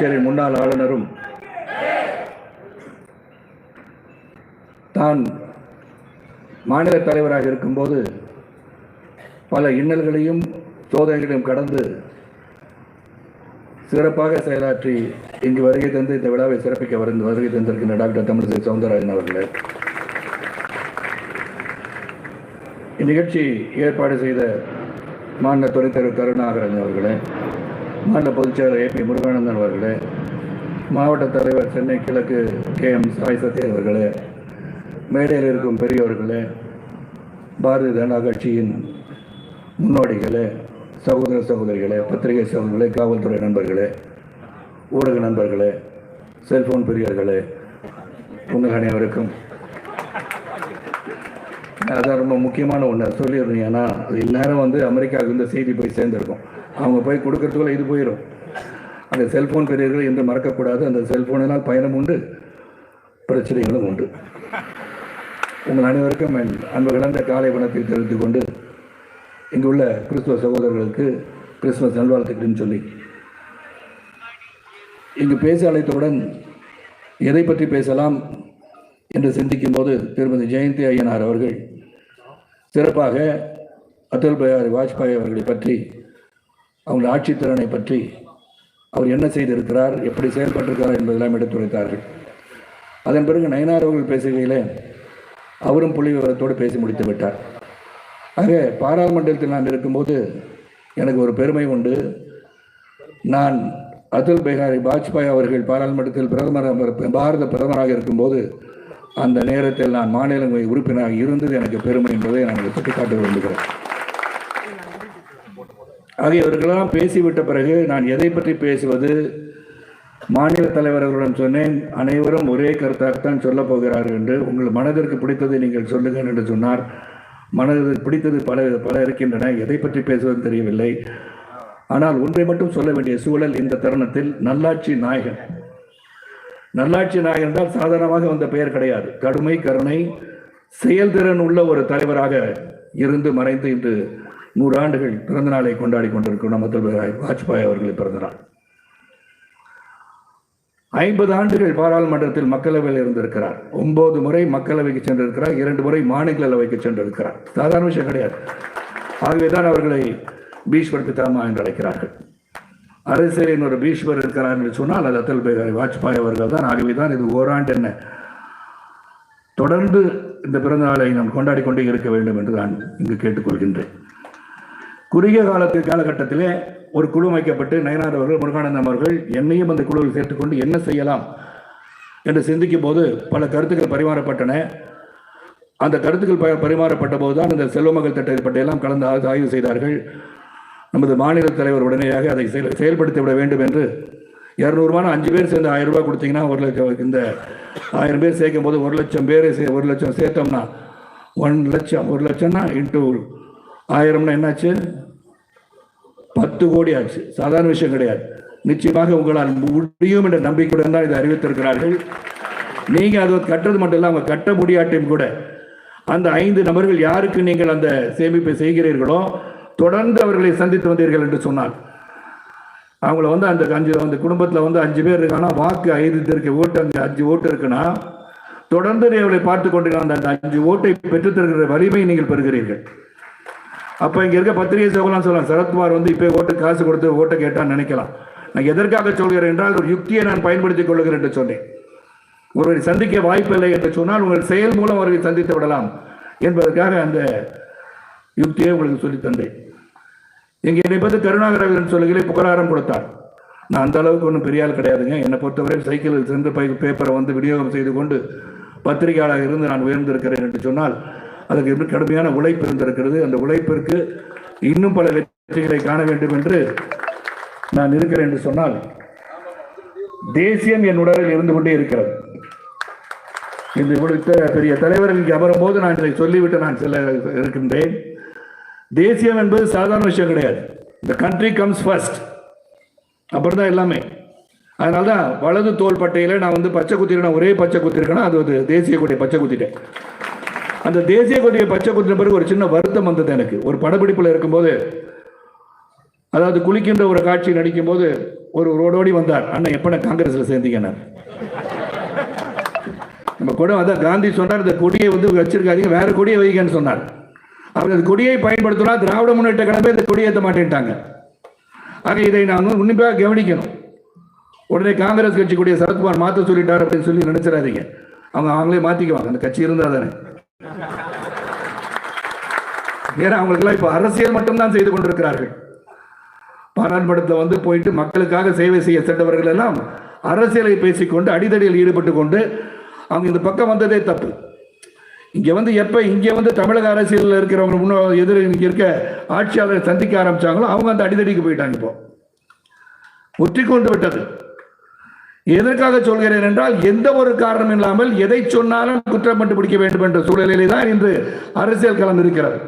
புதுச்சேரி முன்னாள் ஆளுநரும் தான் மாநில தலைவராக இருக்கும்போது பல இன்னல்களையும் சோதனைகளையும் கடந்து சிறப்பாக செயலாற்றி இங்கு வருகை தந்து இந்த விழாவை சிறப்பிக்க வருந்து வருகை தந்திருக்கின்ற டாக்டர் தமிழிசை சவுந்தரராஜன் அவர்களே. இந்நிகழ்ச்சி ஏற்பாடு செய்த மாநில துறைத்தலைவர் கருணாகரன் அவர்களே. மாநில பொதுச்செயலர் ஏ பி முருகானந்தன் அவர்களே மாவட்ட தலைவர் சென்னை கிழக்கு கே எம் சாய் சத்யா அவர்களே மேடையில் இருக்கும் பெரியவர்களே பாரதிய ஜனதா கட்சியின் முன்னோடிகளே சகோதர சகோதரிகளே பத்திரிகை சகோதரர்களே காவல்துறை நண்பர்களே ஊடக நண்பர்களே செல்போன் பெரியர்களே உங்கள் அனைவருக்கும். அதான் ரொம்ப முக்கியமான ஒன்று சொல்லியிருந்தீங்கன்னா அது இந்நேரம் வந்து அமெரிக்காவுக்கு இந்த செய்தி போய் சேர்ந்துருக்கும். அவங்க போய் கொடுக்கறதுக்குள்ள இது போயிடும் அந்த செல்ஃபோன் பெரியர்கள் என்று மறக்கக்கூடாது. அந்த செல்ஃபோனினால் பயணம் உண்டு பிரச்சனைகளும் உண்டு. உங்கள் அனைவருக்கும் என் அன்பு கலந்த காலை வணக்கத்தை தெரிவித்துக் கொண்டு இங்குள்ள கிறிஸ்துவ சகோதரர்களுக்கு கிறிஸ்துமஸ் நல்வாழ்த்துக்கிறேன்னு சொல்லி இங்கு பேச அழைத்தவுடன் எதை பற்றி பேசலாம் என்று சிந்திக்கும் போது திருமதி ஜெயந்தி ஐயனார் அவர்கள் சிறப்பாக அடல் பிஹாரி வாஜ்பாய் அவர்களை பற்றி அவங்க ஆட்சித்திறனை பற்றி அவர் என்ன செய்திருக்கிறார் எப்படி செயல்பட்டிருக்கிறார் என்பதெல்லாம் எடுத்துரைத்தார்கள் அதன் பிறகு நயனார் அவர்கள் பேசுகையில் அவரும் புள்ளி விவரத்தோடு பேசி முடித்து விட்டார். ஆக பாராளுமன்றத்தில் நான் இருக்கும்போது எனக்கு ஒரு பெருமை உண்டு. நான் அடல் பிஹாரி வாஜ்பாய் அவர்கள் பாராளுமன்றத்தில் பிரதமர் பாரத பிரதமராக இருக்கும்போது அந்த நேரத்தில் நான் மாநிலங்களை உறுப்பினராக இருந்தது எனக்கு பெருமை என்பதை நான் சுட்டிக்காட்ட விரும்புகிறேன். ஆகியவர்களெல்லாம் பேசிவிட்ட பிறகு நான் எதை பற்றி பேசுவது? மாநில தலைவர்களுடன் சொன்னேன். அனைவரும் ஒரே கருத்தாகத்தான் சொல்லப் போகிறார்கள் என்று. உங்கள் மனதிற்கு பிடித்ததை நீங்கள் சொல்லுங்கள் என்று சொன்னார். மனதிற்கு பிடித்தது பல பல இருக்கின்றன. எதை பற்றி பேசுவது தெரியவில்லை. ஆனால் ஒன்றை மட்டும் சொல்ல வேண்டிய சூழல் இந்த தருணத்தில் நல்லாட்சி நாயகன். நல்லாட்சி நாயகன் என்றால் சாதாரணமாக வந்த பெயர் கிடையாது. கடுமை கருணை செயல்திறன் உள்ள ஒரு தலைவராக இருந்து மறைந்து இன்று நூறு ஆண்டுகள் பிறந்த நாளை கொண்டாடி கொண்டிருக்கும் நம்ம பிஹாரி வாஜ்பாய் அவர்களை பிறந்தநாள் ஐம்பது ஆண்டுகள் பாராளுமன்றத்தில் மக்களவையில் இருந்திருக்கிறார். ஒன்பது முறை மக்களவைக்கு சென்றிருக்கிறார். இரண்டு முறை மாநிலங்களவைக்கு சென்றிருக்கிறார். சாதாரண விஷயம் கிடையாது. ஆகவேதான் அவர்களை பீஷ்வர் பிதாமா என்று அழைக்கிறார்கள். அரசியலின் ஒரு பீஷ்வர் இருக்கிறார் என்று சொன்னால் அது அத்தல் பிஹாரி வாஜ்பாய் அவர்கள் தான். ஆகவே தான் இது ஓராண்டு என்ன. தொடர்ந்து இந்த பிறந்த நாளை நாம் கொண்டாடி கொண்டே இருக்க வேண்டும் என்று நான் இங்கு கேட்டுக்கொள்கின்றேன் குறுகிய காலத்து காலகட்டத்திலே ஒரு குழு அமைக்கப்பட்டு நயனார் அவர்கள் முருகானந்தம் அவர்கள் என்னையும் அந்த குழுவில் சேர்த்துக்கொண்டு என்ன செய்யலாம் என்று சிந்திக்கும் போது பல கருத்துக்கள் பரிமாறப்பட்டன. அந்த கருத்துக்கள் ப- பரிமாறப்பட்ட போது தான் இந்த செல்வமகள் திட்டத்தை பற்றியெல்லாம் கலந்து ஆய்வு செய்தார்கள். நமது மாநில தலைவர் உடனடியாக அதை செயல் செயல்படுத்தி விட வேண்டும் என்று இரநூறுவான அஞ்சு பேர் சேர்ந்து ஆயிரம் ரூபாய் கொடுத்தீங்கன்னா ஒரு லட்சம் இந்த ஆயிரம் பேர் சேர்க்கும் போது ஒரு லட்சம் பேர் சே- ஒரு லட்சம் சேர்த்தோம்னா ஒன் லட்சம் ஒரு லட்சம்னா இன்ட்டு ஆயிரம்னா என்னாச்சு? பத்து கோடி ஆச்சு. சாதாரண விஷயம் கிடையாது. நிச்சயமாக உங்களால் முடியும் என்ற நம்பிக்கையுடன் தான் இதை அறிவித்திருக்கிறார்கள். நீங்க அது கட்டுறது மட்டும் இல்லை அவங்க கட்ட முடியாட்டையும் கூட. அந்த ஐந்து நபர்கள் யாருக்கு நீங்கள் அந்த சேமிப்பை செய்கிறீர்களோ தொடர்ந்து அவர்களை சந்தித்து வந்தீர்கள் என்று சொன்னார் அவங்கள வந்து அந்த அஞ்சு அந்த குடும்பத்தில் வந்து அஞ்சு பேர் இருக்காங்கன்னா வாக்கு ஐந்து இருக்க ஓட்டு அஞ்சு அஞ்சு ஓட்டு இருக்குன்னா தொடர்ந்து நீ அவளை பார்த்து கொண்டிருக்கிற அந்த அஞ்சு ஓட்டை பெற்றுத்தருகிற வலிமை நீங்கள் பெறுகிறீர்கள். அப்போ இங்கே இருக்க பத்திரிகை சோகலாம் சொல்லலாம் சரத்குமார் வந்து இப்போ ஓட்டு காசு கொடுத்து ஓட்டை கேட்டான்னு நினைக்கலாம். நான் எதற்காக சொல்கிறேன் என்றால் ஒரு யுக்தியை நான் பயன்படுத்திக் கொள்கிறேன் என்று சொன்னேன். ஒருவரை சந்திக்க வாய்ப்பில்லை என்று சொன்னால் உங்கள் செயல் மூலம் அவர்களை சந்தித்து விடலாம் என்பதற்காக அந்த யுக்தியை உங்களுக்கு சொல்லித் தந்தேன். இங்கே என்னை பற்றி கருணாகரன் சொல்லுகிறே புகழாரம் கொடுத்தார். நான் அந்த அளவுக்கு ஒன்றும் பெரிய ஆள் கிடையாதுங்க. என்னை பொறுத்தவரை சைக்கிளில் சென்று பை பேப்பரை வந்து விநியோகம் செய்து கொண்டு பத்திரிகையாளர் இருந்து நான் உயர்ந்திருக்கிறேன் என்று சொன்னால் அதுக்கு இன்னும் கடுமையான உழைப்பு இருந்திருக்கிறது. அந்த உழைப்பிற்கு இன்னும் பல வெற்றிகளை காண வேண்டும் என்று நான் இருக்கிறேன் என்று சொன்னால் தேசியம் என் உடலில் இருந்து கொண்டே இருக்கிறது. இந்த கொடுத்த பெரிய தலைவர் இங்கே அமரும் போது நான் இதை சொல்லிவிட்டு நான் செல்ல இருக்கின்றேன். தேசியம் என்பது சாதாரண விஷயம் கிடையாது. இந்த கண்ட்ரி கம்ஸ் ஃபர்ஸ்ட் அப்புறம் தான் எல்லாமே. அதனால தான் வலது தோள் பட்டையில் நான் வந்து பச்சை குத்திருக்கேன். ஒரே பச்சை குத்திருக்கேன்னா அது ஒரு தேசிய கொடியை பச்சை குத்திட்டேன். அந்த தேசிய கொடியை பச்சை குத்தின பிறகு ஒரு சின்ன வருத்தம் வந்தது எனக்கு. ஒரு படப்பிடிப்பில் இருக்கும்போது அதாவது குளிக்கின்ற ஒரு காட்சி நடிக்கும் போது ஒரு ரோடோடி வந்தார். அண்ணன் எப்ப நான் காங்கிரஸ்ல சேர்ந்தீங்கன்னார்? நம்ம கூட அதான் காந்தி சொன்னார் இந்த கொடியை வந்து வச்சிருக்காதீங்க வேற கொடியை வைங்கன்னு சொன்னார். அவர் அந்த கொடியை பயன்படுத்தினா திராவிட முன்னேற்ற கழகமே இந்த கொடியை ஏற்ற மாட்டேன்ட்டாங்க. ஆக இதை நாங்கள் உன்னிப்பாக கவனிக்கணும். உடனே காங்கிரஸ் கட்சி கூடிய சரத்குமார் மாற்ற சொல்லிட்டார் அப்படின்னு சொல்லி நினைச்சிடாதீங்க. அவங்க அவங்களே மாற்றிக்குவாங்க அந்த கட்சி இருந்தால் தானே. ஏன்னா அவங்களுக்கெல்லாம் இப்போ அரசியல் மட்டும்தான் செய்து கொண்டிருக்கிறார்கள். பாராளுமன்றத்தில் வந்து போயிட்டு மக்களுக்காக சேவை செய்ய சென்றவர்கள் எல்லாம் அரசியலை பேசிக்கொண்டு அடிதடியில் ஈடுபட்டு கொண்டு அவங்க இந்த பக்கம் வந்ததே தப்பு. இங்கே வந்து எப்ப இங்கே வந்து தமிழக அரசியலில் இருக்கிறவங்க முன்னோ எதிர இருக்க ஆட்சியாளரை சந்திக்க ஆரம்பிச்சாங்களோ அவங்க அந்த அடிதடிக்கு போயிட்டாங்க இப்போ. ஒற்றிக்கொண்டு விட்டது. எதற்காக சொல்கிறேன் என்றால் எந்த ஒரு காரணம் இல்லாமல் எதை சொன்னாலும் குற்றம் கண்டுபிடிக்க வேண்டும் என்ற சூழலிலே தான் இன்று அரசியல் களம் இருக்கிறது.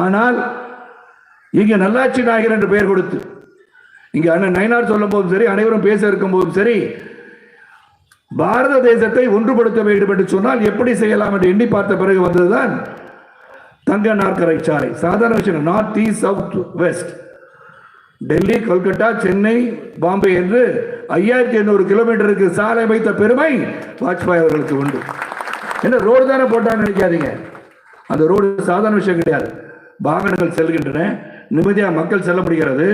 ஆனால் இங்கே நல்லாட்சி நாயகர் என்று பெயர் கொடுத்து இங்கே அண்ணன் நயனார் சொல்லும் போதும் சரி அனைவரும் பேச இருக்கும் போதும் சரி பாரத தேசத்தை ஒன்றுபடுத்த வேண்டும் என்று சொன்னால் எப்படி செய்யலாம் என்று எண்ணி பார்த்த பிறகு வந்ததுதான் தங்க நாற்கரை சாலை. சாதாரண விஷயம் north east south west Delhi Calcutta Chennai Bombay என்று ஐயாயிரத்தி எண்ணூறு கிலோமீட்டருக்கு சாலை வைத்த பெருமை வாஜ்பாய் அவர்களுக்கு உண்டு. என்ன ரோடு தானே போட்டான்னு நினைக்காதீங்க. அந்த ரோடு சாதாரண விஷயம் கிடையாது. வாகனங்கள் செல்கின்றன நிம்மதியா மக்கள் செல்ல முடிகிறது.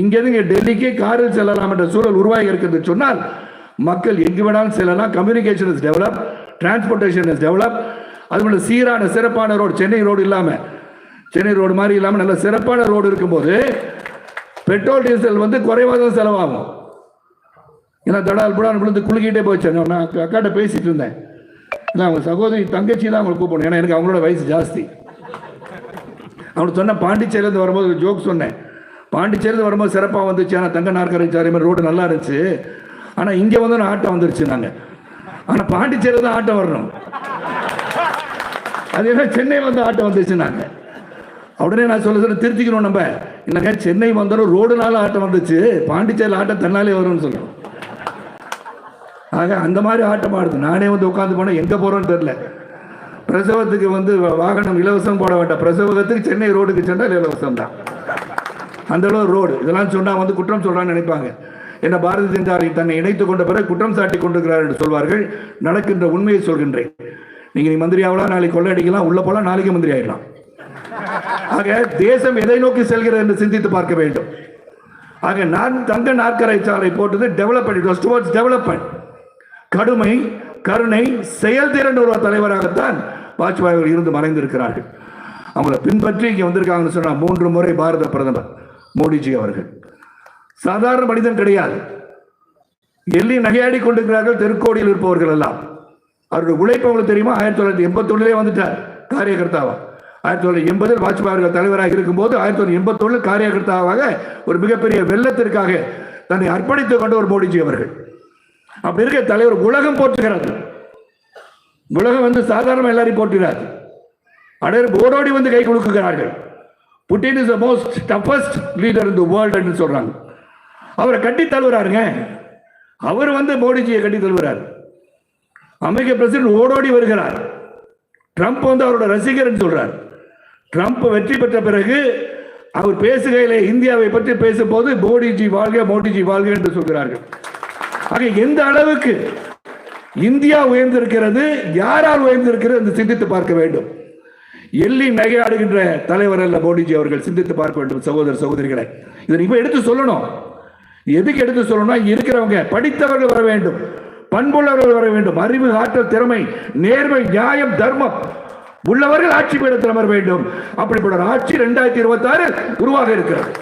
இங்கிருந்து டெல்லிக்கு காரில் செல்லலாம் என்ற சூழல் உருவாகி இருக்குது சொன்னால் மக்கள் எங்கு வேணாலும் செல்லலாம். Communication is develop transportation is develop அது மட்டும் சீரான சிறப்பான ரோடு சென்னை ரோடு இல்லாமல் சென்னை ரோடு மாதிரி இல்லாமல் நல்ல சிறப்பான ரோடு இருக்கும்போது பெட்ரோல் டீசல் வந்து குறைவாக தான் செலவாகும். ஏன்னா தடால் புடால் விழுந்து குலுக்கிட்டே போச்சு. நான் அக்காட்ட பேசிட்டு இருந்தேன். இல்லை அவங்க சகோதரி தங்கச்சி தான் அவங்களை கூப்பிடணும். ஏன்னா எனக்கு அவங்களோட வயசு ஜாஸ்தி. அவனுக்கு சொன்ன பாண்டிச்சேரியிலேருந்து வரும்போது ஒரு ஜோக் சொன்னேன். பாண்டிச்சேரியிலேருந்து வரும்போது சிறப்பாக வந்துச்சு. ஆனால் தங்க நாற்கரை சாரி மாதிரி ரோடு நல்லா இருந்துச்சு. ஆனால் இங்கே வந்து ஆட்டம் வந்துருச்சு நாங்கள் ஆனால் பாண்டிச்சேரியில் தான் ஆட்டம் வரணும். அது என்ன சென்னை வந்து ஆட்டம் வந்துச்சு நாங்கள் உடனே நான் சொல்ல சொல்ல திருத்திக்கணும் நம்ம. என்னங்க சென்னை வந்தாலும் ரோடுனால ஆட்டம் வந்துச்சு. பாண்டிச்சேரியில் ஆட்டம் தன்னாலே வரும்னு சொல்லுவோம் ஆக அந்த மாதிரி ஆட்டம் ஆடுது. நானே வந்து உட்காந்து போனால் எங்கே போகிறோன்னு தெரில பிரசவத்துக்கு வந்து வாகனம் இலவசம் போட வேண்டாம். பிரசவத்துக்கு சென்னை ரோடுக்கு சென்றால் இலவசம் தான். அந்த அளவு ரோடு. இதெல்லாம் சொன்னால் வந்து குற்றம் சொல்கிறான்னு நினைப்பாங்க. என்ன பாரதிய ஜனதா தன்னை இணைத்துக் கொண்ட பிறகு குற்றம் சாட்டி கொண்டிருக்கிறார் என்று சொல்வார்கள். நடக்கின்ற உண்மையை சொல்கின்றேன். நீங்கள் நீ மந்திரி ஆகலாம் நாளைக்கு கொள்ளையடிக்கலாம் உள்ள போகலாம் நாளைக்கு மந்திரி ஆகிடலாம் ஆக தேசம் எதை நோக்கி செல்கிறது என்று சிந்தித்து பார்க்க வேண்டும். ஆக நான் தங்க நாற்கரை சாலை போட்டது டெவலப்மெண்ட் டுவர்ட்ஸ் டெவலப்மெண்ட் கடுமை கருணை செயல்திறன் ஒரு தலைவராகத்தான் வாஜ்பாய் அவர்கள் இருந்து மறைந்திருக்கிறார்கள். அவங்கள பின்பற்றி இங்கே வந்திருக்காங்கன்னு சொன்னால் மூன்று முறை பாரத பிரதமர் மோடிஜி அவர்கள். சாதாரண மனிதன் கிடையாது. எள்ளி நகையாடி கொண்டிருக்கிறார்கள் தெருக்கோடியில் இருப்பவர்கள் எல்லாம். அவருடைய உழைப்பு அவங்களுக்கு தெரியுமா? ஆயிரத்தி தொள்ளாயிரத்தி எண்பத்தொன்னிலே வந்துட்டார் காரியகர்த்தாவா? ஆயிரத்தி தொள்ளாயிரத்தி எண்பதில் வாஜ்பாய் அவர்கள் தலைவராக இருக்கும்போது ஆயிரத்தி தொள்ளாயிரத்தி எண்பத்தொன்னு காரியகர்த்தாவாக ஒரு மிகப்பெரிய வெள்ளத்திற்காக தன்னை அர்ப்பணித்துக் கொண்ட ஒரு மோடிஜி அவர்கள். அப்படி இருக்க தலைவர் உலகம் போற்றுகிறது உலகம் வந்து சாதாரண எல்லாரையும் போற்றுகிறார். அடையர் ஓடோடி வந்து கை கொடுக்குகிறார்கள் Putin is the most toughest leader in the world என்று அவரை கட்டி தழுவுறாருங்க. அவர் வந்து மோடிஜியை கட்டி தழுவுறாரு. அமெரிக்க பிரசிடென்ட் ஓடோடி வருகிறார். ட்ரம்ப் வந்து அவரோட ரசிகர்னு சொல்கிறார் ட்ரம்ப் வெற்றி பெற்ற பிறகு அவர் பேசுகையில் இந்தியாவை பற்றி பேசும்போது மோடிஜி வாழ்க மோடிஜி வாழ்க என்று சொல்கிறார்கள். ஆக எந்த அளவுக்கு இந்தியா உயர்ந்திருக்கிறது யாரால் உயர்ந்திருக்கிறது என்று சிந்தித்து பார்க்க வேண்டும். எள்ளி நகையாடுகின்ற தலைவர் அல்ல மோடிஜி அவர்கள் சிந்தித்து பார்க்க வேண்டும் சகோதர சகோதரிகளை. இதை இப்போ எடுத்து சொல்லணும். எதுக்கு எடுத்து சொல்லணும்னா இருக்கிறவங்க படித்தவர்கள் வர வேண்டும் பண்புள்ளவர்கள் வர வேண்டும். அறிவு ஆற்றல் திறமை நேர்மை நியாயம் தர்மம் உள்ளவர்கள் ஆட்சி பீடத்தில் அமர வேண்டும். அப்படிப்பட்ட ஒரு ஆட்சி இரண்டாயிரத்தி இருபத்தி ஆறு உருவாக இருக்கிறது.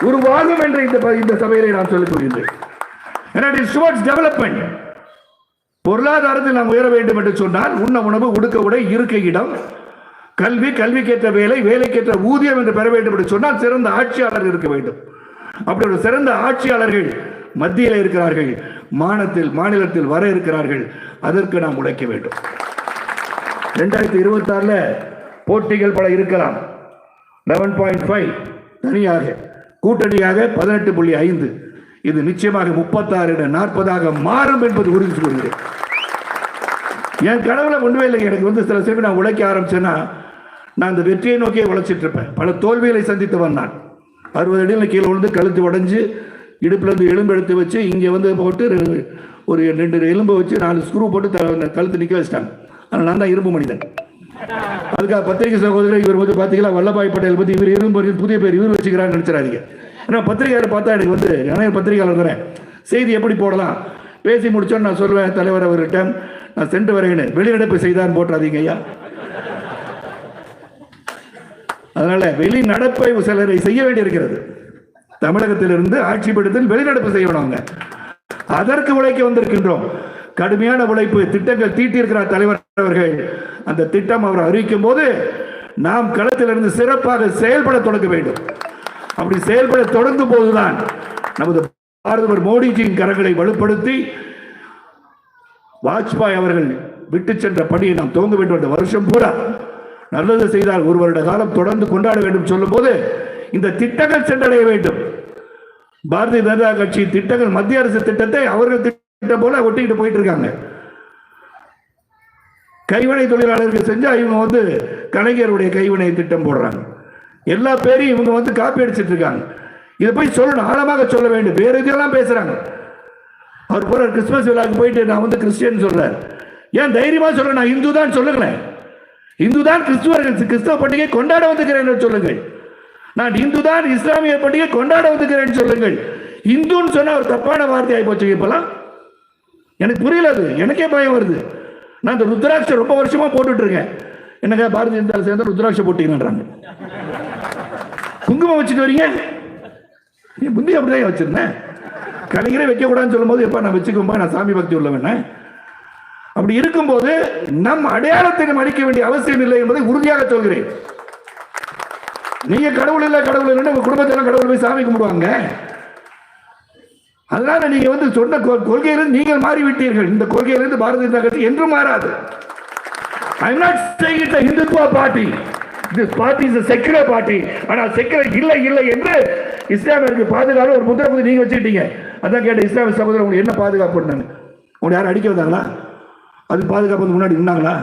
உருவாகும் என்ற இந்த ப- இந்த சபையிலே நான் சொல்லிக் கொள்கின்றேன். டெவலப்மெண்ட் பொருளாதாரத்தில் நாம் உயர வேண்டும் என்று சொன்னால் உண்ண உணவு உடுக்க உடை இருக்க இடம் கல்வி கல்விக்கேற்ற வேலை வேலைக்கேற்ற ஊதியம் என்று பெற வேண்டும் என்று சொன்னால் சிறந்த ஆட்சியாளர் இருக்க வேண்டும். அப்படி ஒரு சிறந்த ஆட்சியாளர்கள் மத்தியில் இருக்கிறார்கள் மாநிலத்தில் மாநிலத்தில் வர இருக்கிறார்கள் அதற்கு நாம் உழைக்க வேண்டும். ரெண்டாயிரத்தி இருபத்தி ஆறுல போட்டிகள் பல இருக்கலாம். லெவன் பாயிண்ட் ஃபைவ் தனியாக கூட்டணியாக பதினெட்டு புள்ளி ஐந்து. இது நிச்சயமாக முப்பத்தாறு நாற்பதாக மாறும் என்பது உறுதி சொல்கிறேன் என் கனவுல ஒன்றுமே இல்லை எனக்கு வந்து சில சமயம் நான் உழைக்க ஆரம்பிச்சேன்னா நான் அந்த வெற்றியை நோக்கியே உழைச்சிட்டு இருப்பேன். பல தோல்விகளை சந்தித்து வந்தான் அறுபது அடியில் கீழே விழுந்து கழுத்து உடஞ்சி இடுப்புலேருந்து எலும்பு எடுத்து வச்சு இங்கே வந்து போட்டு ஒரு ரெண்டு எலும்பை வச்சு நாலு ஸ்க்ரூ போட்டு கழுத்து நிற்க வச்சிட்டாங்க. நான் தான் இரும்பு மனிதன். அதுக்காக பத்திரிகை சகோதரர் இவர் வந்து பார்த்தீங்கன்னா வல்லபாய் பட்டேல் பற்றி இவர் இரும்பு புதிய பேர் இவர் வச்சுக்கிறான்னு நினச்சிடாதீங்க. ஏன்னா பத்திரிகையாளர் பார்த்தா எனக்கு வந்து நான் பத்திரிகையாளர் தானே? செய்தி எப்படி போடலாம்? பேசி முடிச்சோன்னு நான் சொல்லுவேன் தலைவர் அவர்கிட்ட. நான் சென்று வரேன்னு. வெளிநடப்பு செய்தான்னு போட்டுறாதீங்க ஐயா. அதனால வெளிநடப்பை சிலரை செய்ய வேண்டியிருக்கிறது. தமிழகத்திலிருந்து ஆட்சி பீடத்தில் வெளிநடப்பு செய்யணும் அவங்க. அதற்கு உழைக்க வந்திருக்கின்றோம். கடுமையான உழைப்பு திட்டங்கள் தீட்டியிருக்கிறார் தலைவர் அவர்கள். அந்த திட்டம் அவர் அறிவிக்கும் போது நாம் களத்திலிருந்து சிறப்பாக செயல்பட தொடங்க வேண்டும். அப்படி செயல்பட தொடங்கும் போதுதான் நமது பாரதவர் மோடிஜியின் கரங்களை வலுப்படுத்தி வாஜ்பாய் அவர்கள் விட்டு சென்ற பணியை நாம் துவங்க வேண்டும் என்ற வருஷம் பூரா. நல்லது செய்தால் ஒரு வருட காலம் தொடர்ந்து கொண்டாட வேண்டும் சொல்லும்போது இந்த திட்டங்கள் சென்றடைய வேண்டும். பாரதிய ஜனதா கட்சி திட்டங்கள் மத்திய அரசு திட்டத்தை அவர்கள் போல ஒட்டிக்கிட்டு போயிட்டு இருக்காங்க கைவினை தொழிலாளர்கள் செஞ்சா இவங்க வந்து கலைஞருடைய கைவினை திட்டம் போடுறாங்க. எல்லா பேரையும் இவங்க வந்து காப்பி அடிச்சிட்டு இருக்காங்க இதை போய் சொல்லணும் ஆழமாக சொல்ல வேண்டும். வேறு இதெல்லாம் பேசுறாங்க? அவர் போற கிறிஸ்துமஸ் விழாவுக்கு போயிட்டு நான் வந்து கிறிஸ்டியன் சொல்றாரு ஏன் தைரியமா சொல்றேன்? நான் இந்து தான் சொல்லுங்களேன். இந்து தான் கிறிஸ்துவர்கள் கிறிஸ்தவ பண்டிகை கொண்டாட வந்துக்கிறேன் சொல்லுங்கள். நான் இந்து தான் இஸ்லாமிய பண்டிகை கொண்டாட வந்துக்கிறேன் சொல்லுங்கள். இந்துன்னு சொன்னா ஒரு தப்பான வார்த்தை ஆகி போச்சு இப்பெல்லாம். எனக்கு புரியல அது. எனக்கே பயம் வருது. நான் இந்த ருத்ராட்சை ரொம்ப வருஷமா போட்டுட்டு இருக்கேன் என்னங்க பாரதிய ஜனதா சேர்ந்து ருத்ராட்சை போட்டீங்கன்றாங்க. குங்குமம் வச்சுட்டு வரீங்க? நீ முந்தி அப்படிதான் வச்சிருந்தேன். கலைஞரே வைக்கக்கூடாதுன்னு சொல்லும்போது எப்போ நான் வச்சுக்கோம்பா நான் சாமி பக்தி உள்ளவன. அப்படி இருக்கும்போது நம் அடையாளத்தை நம்ம அடிக்க வேண்டிய அவசியம் இல்லை என்பதை உறுதியாக சொல்கிறேன். நீங்க கடவுள் இல்ல கடவுள் இல்லைன்னு உங்க குடும்பத்தில் கடவுள் போய் சாமி கும்பிடுவாங்க. அதனால நீங்க வந்து சொன்ன கொ- கொள்கையிலிருந்து நீங்கள் மாறிவிட்டீர்கள். இந்த கொள்கையிலிருந்து பாரதிய ஜனதா கட்சி என்றும் மாறாது. I not saying it a Hindutva party. This party is a secular party. ஆனால் செக்குலர் இல்லை இல்லை என்று இஸ்லாமியருக்கு பாதுகாப்பு ஒரு முத்திரை புத்தி நீங்கள் வச்சுக்கிட்டீங்க. அதான் கேட்ட இஸ்லாமிய சகோதரர் உங்களுக்கு என்ன பாதுகாப்பு பண்ணாங்க? உங்களை யாரும் அடிக்க வந்தாங்களா? அது பாதுகாப்பு வந்து முன்னாடி நின்னாங்களா?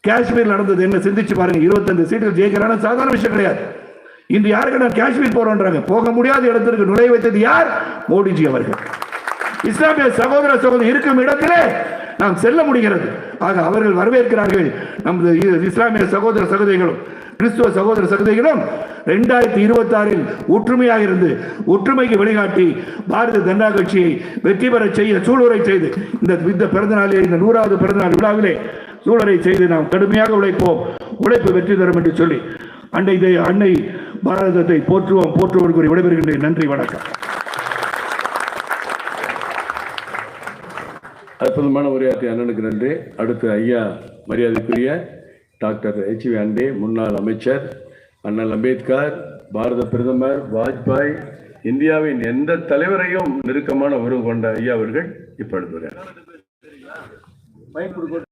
காஷ்மீர் நடந்தது என்ன? சிந்திச்சு பாருங்க இருபத்தஞ்சு சீட்டுகள் ஜெயிக்கிறான சாதாரண விஷயம் கிடையாது. இன்று யாருக்கு நான் காஷ்மீர் போறோன்றாங்க? போக முடியாத இடத்திற்கு நுழைய வைத்தது யார்? மோடிஜி அவர்கள். இஸ்லாமிய சகோதர சகோதரி இருக்கும் இடத்திலே நாம் செல்ல முடிகிறது. ஆக அவர்கள் வரவேற்கிறார்கள். நமது இ- இஸ்லாமிய சகோதர சகோதரிகளும் கிறிஸ்துவ சகோதர சகோதரிகளும் ரெண்டாயிரத்தி இருபத்தி ஆறில் ஒற்றுமையாக இருந்து ஒற்றுமைக்கு வழிகாட்டி பாரதிய ஜனதா கட்சியை வெற்றி பெற செய்ய சூளுரை செய்து இந்த இந்த பிறந்தநாளில் இந்த நூறாவது பிறந்தநாள் விழாவிலே சூழலை செய்து நாம் கடுமையாக உழைப்போம். உழைப்பு வெற்றி தரும் என்று சொல்லி அன்னை தெய்- அன்னை பாரதத்தை போற்றுவோம் போற்றுவோம் கூறி விடைபெறுகின்றேன். நன்றி வணக்கம். அற்புதமான உரையாற்றிய அண்ணனுக்கு நன்றி. அடுத்து ஐயா மரியாதைக்குரிய டாக்டர் ஹெச்வி அண்டே முன்னாள் அமைச்சர் அண்ணல் அம்பேத்கர் பாரத பிரதமர் வாஜ்பாய் இந்தியாவின் எந்த தலைவரையும் நெருக்கமான உறவு கொண்ட ஐயா அவர்கள் இப்பொழுது.